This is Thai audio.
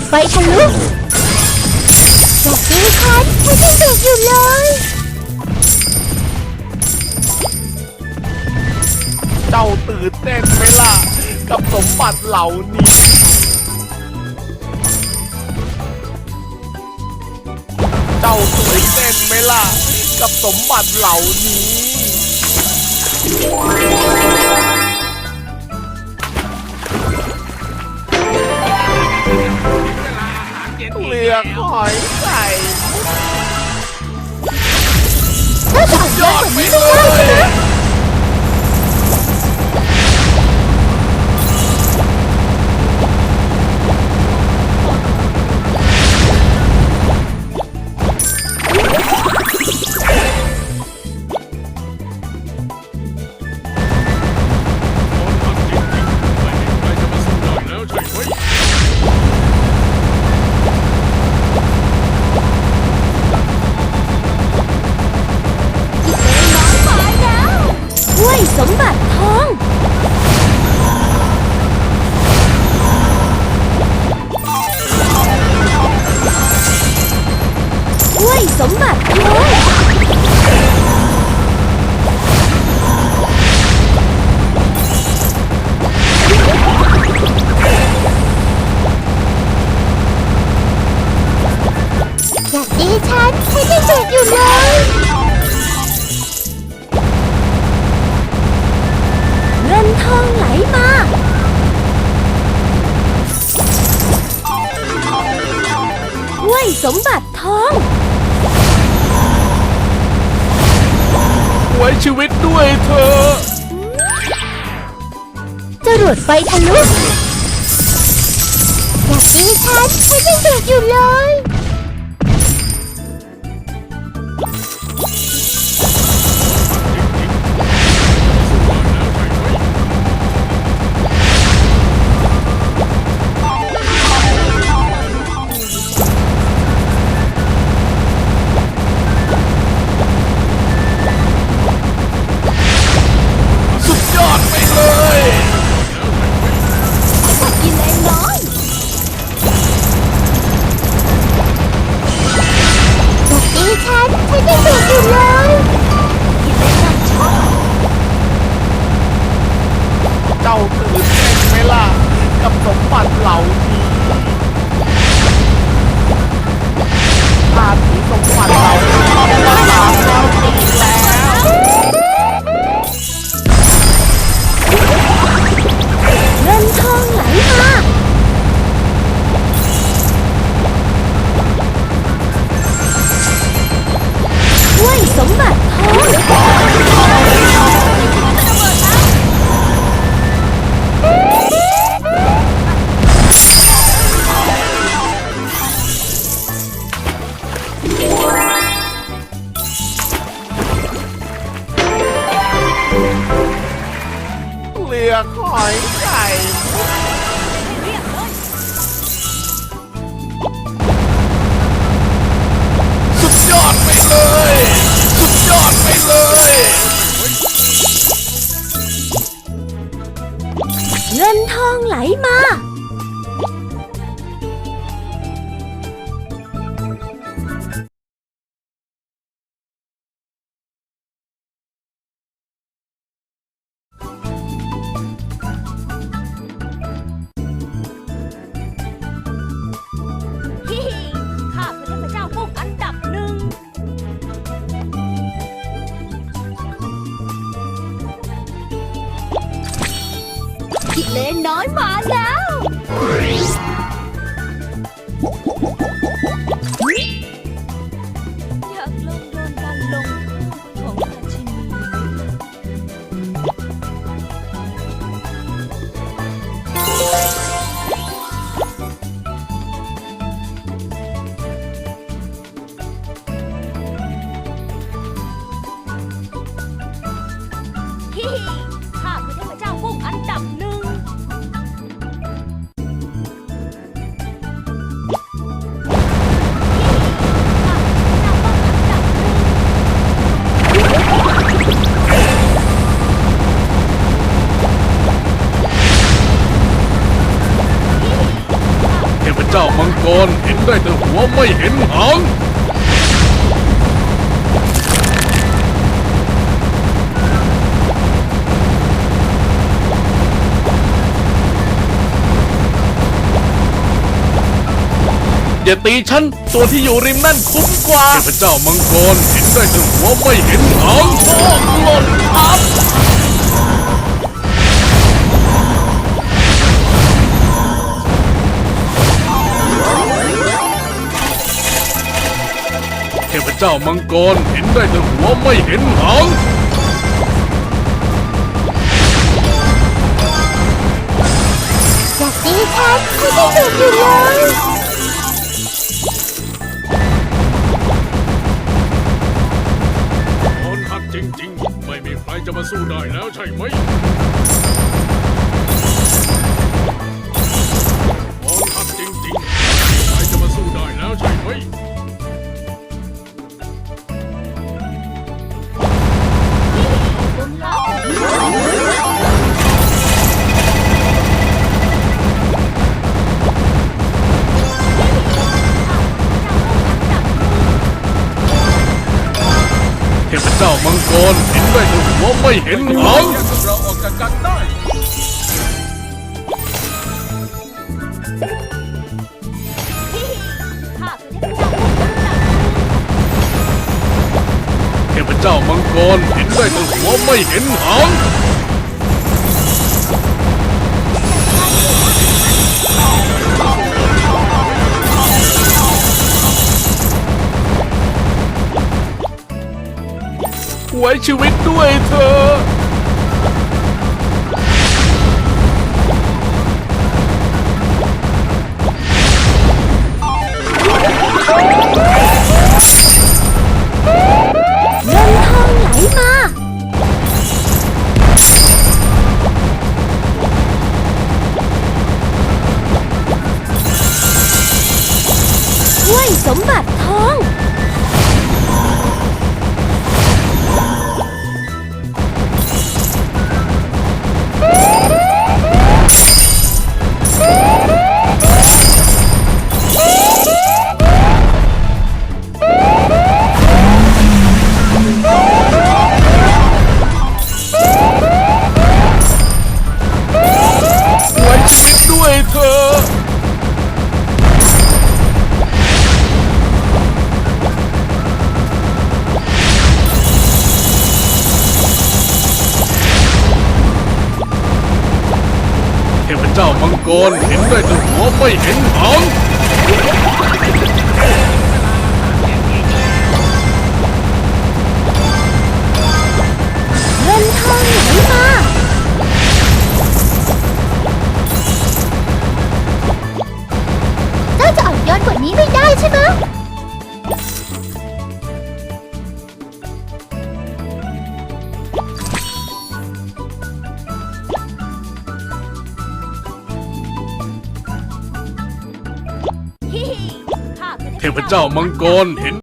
ดไฟทะลุบอกนี้คันฉันยังดุอยู่เลย เจ้าตื่นเต้นไหมล่ะ กับสมบัติเหล่านี้ เจ้าตื่นเต้นไหมล่ะ กับสมบัติเหล่านี้ ลือกหอยใส่ ยอดไปเลย สมบัติทอง ถ้วยสมบัติทอง ชีวิตด้วยเธอจรวดไฟทะลุอยากตีฉันฉันยังเด็กอยู่เลย ลือกหอยไก่สุดยอดไปเลย สุดยอดไปเลย เงินทองไหลมา เล เทพเจ้ามังกรเห็นได้แต่หัวไม่เห็นหางอย่าตีฉัน ตัวที่อยู่ริมนั่นคุ้มกว่าเทพเจ้ามังกรเห็นได้แต่หัวไม่เห็นหางโชคหล่นทับ เทพเจ้ามังกรเห็นได้แต่หัวไม่เห็นหางอยากตีฉันไม่ได้ถูกอยู่เลยอ่อนหักจริงๆ ไม่มีใครจะมาสู้ได้แล้วใช่ไหมอ่อนหักจริงๆ ไม่มีใครจะมาสู้ได้แล้วใช่ไหม จ้ามังกรเห็นได้แต่หัวไม่เห็นหางเราออกจากกันได้ข้าคือเทพเจ้ากุ้งอันดับหนึ่งเทพเจ้ามังกรเห็นได้แต่หัวไม่เห็นหาง ไว้ชีวิตด้วยเธอ เจ้ามังกรเห็นได้แต่หัวไม่เห็นหาง ทพเจ้ามังกรเห็น